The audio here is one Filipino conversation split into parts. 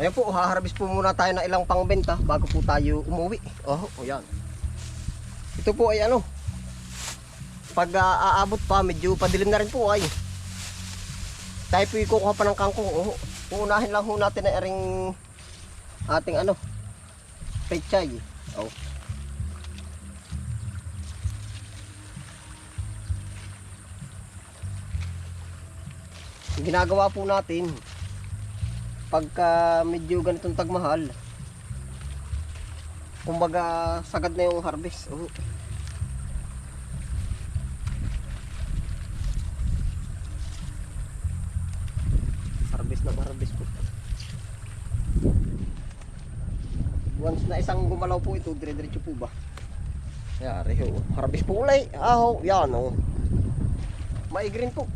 Ayan po, haharvest po muna tayo ng ilang pangbenta bago po tayo umuwi. Oh, oh yan. Ito po ay ano, pag ah, aabot pa, medyo padilim na rin po ay. Tayo po kukuha pa ng kangkong. Oh, uunahin lang ho natin na ering ating ano, pechay. Oh. Ginagawa po natin, pagka medyo ganitong tagmahal, kumbaga sagad na yung harvest. Oh. Harvest na harvest po. Once na isang gumalaw po ito, dire-diretso po ba? Yari ho. Harvest po ulay. Aho, yan oh. Maigreen po.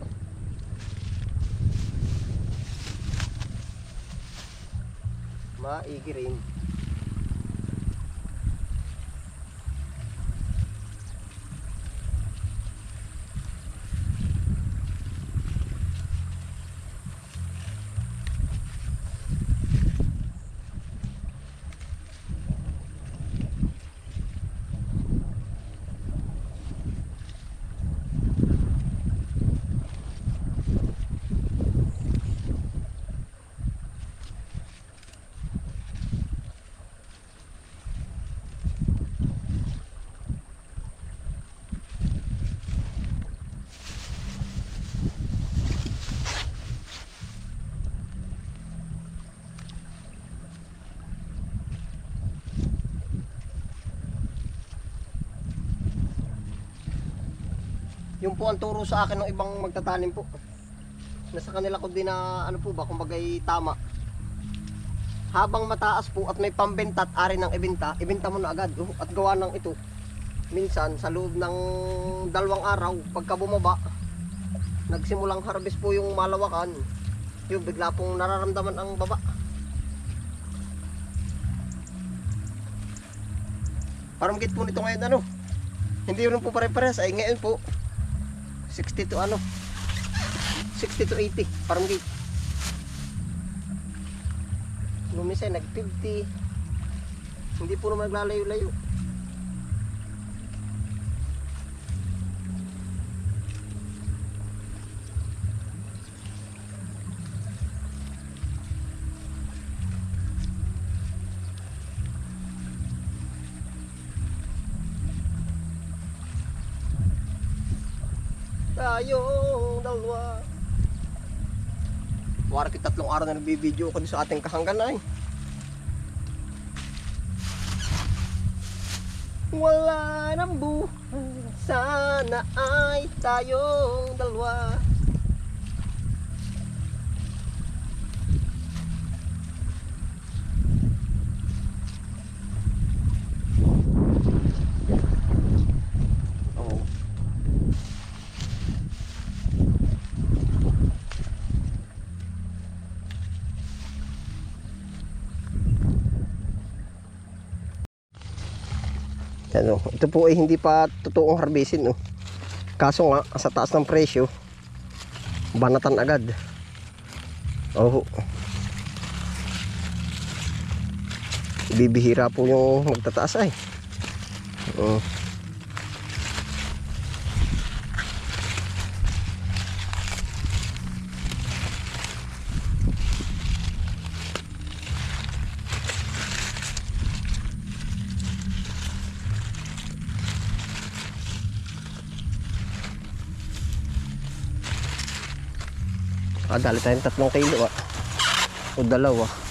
Maigreen. Yung po ang turo sa akin ng ibang magtatanim po. Nasa kanila ko din na ano po ba, kumbagay tama. Habang mataas po at may pambenta at ari ng ibenta, ibenta mo na agad. Oh, at gawa ng ito. Minsan sa loob ng dalawang araw, pagka bumaba, nagsimulang harvest po yung malawakan. Yung bigla pong nararamdaman ang baba. Parang git po nito ngayon ano. Hindi rin po pare-pares ay ngayon po 60 to ano? 60 to 80 parang gate. Lumisay nag 50 hindi po naman tayong dalawa. Wala kita tatlong araw na nagbibideo ko sa ating kahanggan ay. Wala nang buhay, sana ay tayong dalawa. Oh. Ano, ito po ay hindi pa totoong harvestin, no. Kaso nga, sa taas ng presyo, banatan agad. Oh. Bibihira po yung magtataas ay. Oh. Ah, dali tayong tatlong kilo ah. O dalawa.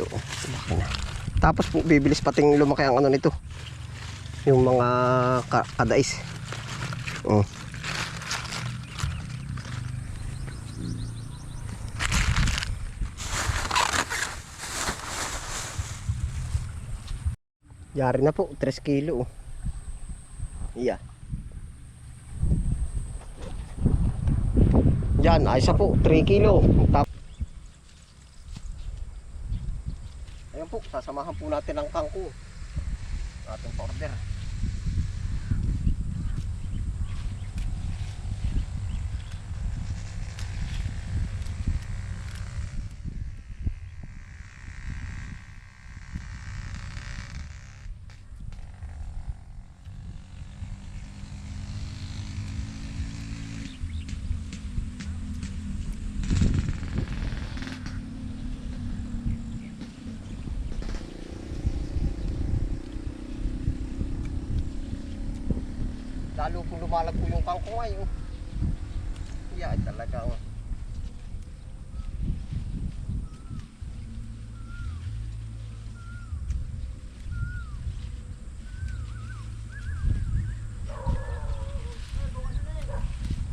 Ito, laki na. Tapos po, bibilis pating lumaki ang ano nito. Yung mga ka kadais. Oh. Yari na po, 3 kilo. oh. Iya. Yan, ayos na po, 3 kilo. Tap po, sasamahan po natin ang kangkong. Ating order. Lalo po lumalag po yung kangkong ay. Oh. Yeah, talaga. Oh.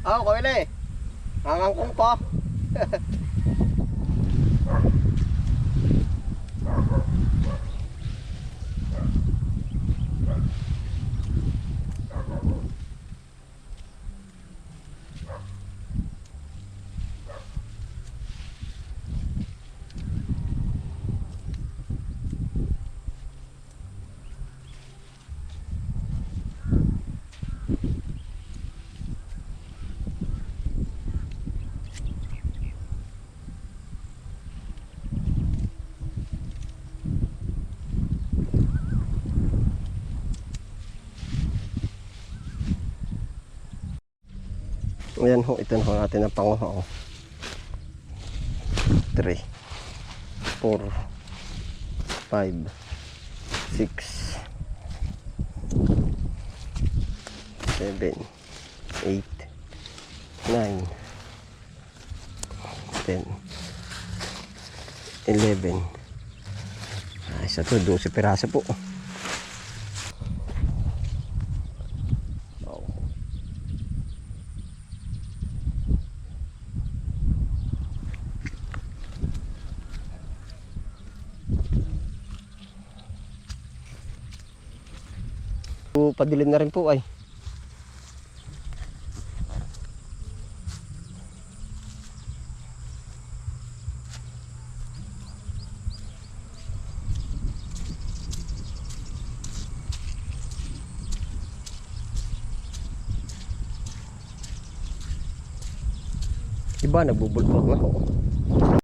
Ah, okay na eh. Ang kangkong pa. Ayan ho, ito na ho natin ang panguha ko. 3 4 5 6 7 8 9 10 11 Ah, isa to, 12 piraso po. Oh. Po, padilim na rin po ay. Iba nagbubulbog na ho.